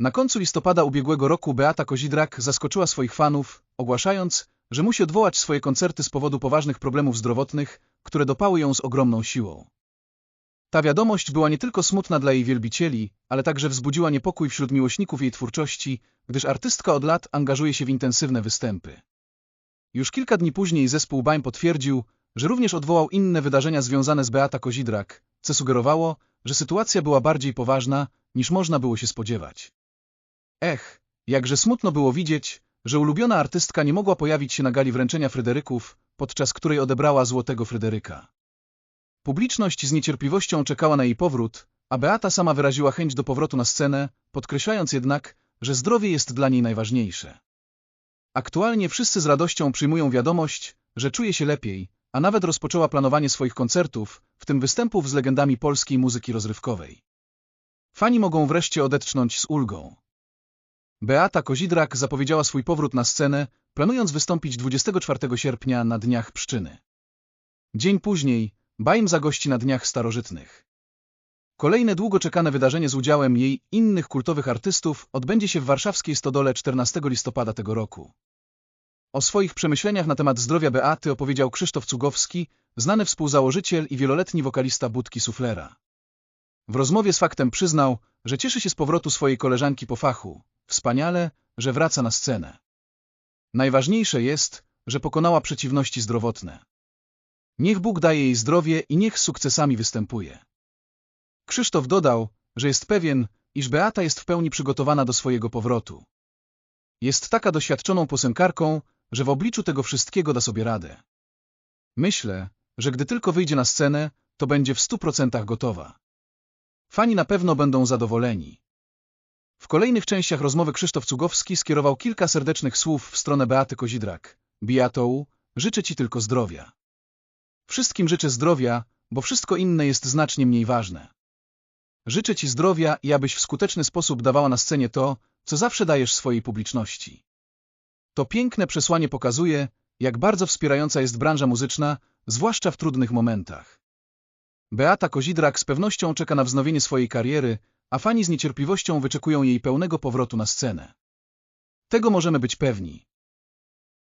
Na końcu listopada ubiegłego roku Beata Kozidrak zaskoczyła swoich fanów, ogłaszając, że musi odwołać swoje koncerty z powodu poważnych problemów zdrowotnych, które dopały ją z ogromną siłą. Ta wiadomość była nie tylko smutna dla jej wielbicieli, ale także wzbudziła niepokój wśród miłośników jej twórczości, gdyż artystka od lat angażuje się w intensywne występy. Już kilka dni później zespół BAM potwierdził, że również odwołał inne wydarzenia związane z Beata Kozidrak, co sugerowało, że sytuacja była bardziej poważna, niż można było się spodziewać. Ech, jakże smutno było widzieć, że ulubiona artystka nie mogła pojawić się na gali wręczenia Fryderyków, podczas której odebrała Złotego Fryderyka. Publiczność z niecierpliwością czekała na jej powrót, a Beata sama wyraziła chęć do powrotu na scenę, podkreślając jednak, że zdrowie jest dla niej najważniejsze. Aktualnie wszyscy z radością przyjmują wiadomość, że czuje się lepiej, a nawet rozpoczęła planowanie swoich koncertów, w tym występów z legendami polskiej muzyki rozrywkowej. Fani mogą wreszcie odetchnąć z ulgą. Beata Kozidrak zapowiedziała swój powrót na scenę, planując wystąpić 24 sierpnia na Dniach Pszczyny. Dzień później Bajm zagości na Dniach Starożytnych. Kolejne długo czekane wydarzenie z udziałem jej innych kultowych artystów odbędzie się w warszawskiej Stodole 14 listopada tego roku. O swoich przemyśleniach na temat zdrowia Beaty opowiedział Krzysztof Cugowski, znany współzałożyciel i wieloletni wokalista Budki Suflera. W rozmowie z faktem przyznał, że cieszy się z powrotu swojej koleżanki po fachu. Wspaniale, że wraca na scenę. Najważniejsze jest, że pokonała przeciwności zdrowotne. Niech Bóg daje jej zdrowie i niech z sukcesami występuje. Krzysztof dodał, że jest pewien, iż Beata jest w pełni przygotowana do swojego powrotu. Jest taka doświadczoną piosenkarką, że w obliczu tego wszystkiego da sobie radę. Myślę, że gdy tylko wyjdzie na scenę, to będzie w stu procentach gotowa. Fani na pewno będą zadowoleni. W kolejnych częściach rozmowy Krzysztof Cugowski skierował kilka serdecznych słów w stronę Beaty Kozidrak. Beatou, życzę Ci tylko zdrowia. Wszystkim życzę zdrowia, bo wszystko inne jest znacznie mniej ważne. Życzę Ci zdrowia i abyś w skuteczny sposób dawała na scenie to, co zawsze dajesz swojej publiczności. To piękne przesłanie pokazuje, jak bardzo wspierająca jest branża muzyczna, zwłaszcza w trudnych momentach. Beata Kozidrak z pewnością czeka na wznowienie swojej kariery, a fani z niecierpliwością wyczekują jej pełnego powrotu na scenę. Tego możemy być pewni.